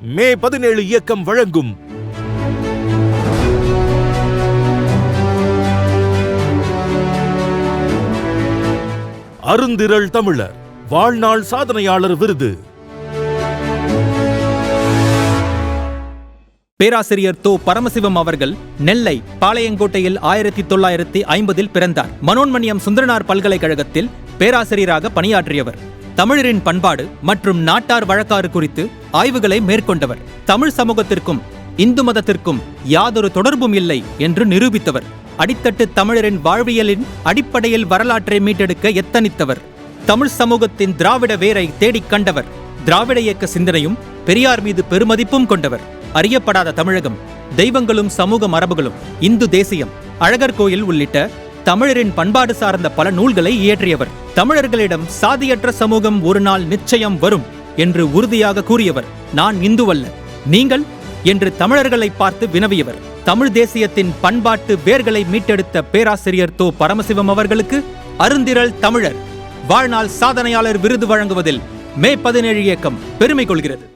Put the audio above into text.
மே பதினேழு இயக்கம் வழங்கும். அருந்திரள் தமிழர் வாழ்நாள் சாதனையாளர் விருது. பேராசிரியர் தோ பரமசிவம் அவர்கள் நெல்லை பாளையங்கோட்டையில் ஆயிரத்தி தொள்ளாயிரத்தி ஐம்பதில் பிறந்தார். மனோன்மணியம் சுந்தரனார் பல்கலைக்கழகத்தில் பேராசிரியராக பணியாற்றியவர். தமிழரின் பண்பாடு மற்றும் நாட்டார் வழக்காறு குறித்து ஆய்வுகளை மேற்கொண்டவர். தமிழ் சமூகத்திற்கும் இந்து மதத்திற்கும் யாதொரு தொடர்பும் இல்லை என்று நிரூபித்தவர். அடித்தட்டு தமிழரின் வாழ்வியலின் அடிப்படையில் வரலாற்றை மீட்டெடுக்க எத்தனித்தவர். தமிழ் சமூகத்தின் திராவிட வேரை தேடிக் கண்டவர். திராவிட இயக்க சிந்தனையும் பெரியார் மீது பெருமதிப்பும் கொண்டவர். அறியப்படாத தமிழகம் தெய்வங்களும் சமூக மரபுகளும் இந்து தேசியம் அழகர் கோயில் உள்ளிட்ட தமிழரின் பண்பாடு சார்ந்த பல நூல்களை இயற்றியவர். தமிழர்களிடம் சாதியற்ற சமூகம் ஒரு நாள் நிச்சயம் வரும் என்று உறுதியாக கூறியவர் நான் இந்துவல்ல நீங்கள் என்று தமிழர்களை பார்த்து வினவியவர். தமிழ் தேசியத்தின் பண்பாட்டு வேர்களை மீட்டெடுத்த பேராசிரியர் தோ. பரமசிவம் அவர்களுக்கு அருந்திரள் தமிழர். வாழ்நாள் சாதனையாளர் விருது வழங்குவதில் மே பதினேழு இயக்கம் பெருமை கொள்கிறது.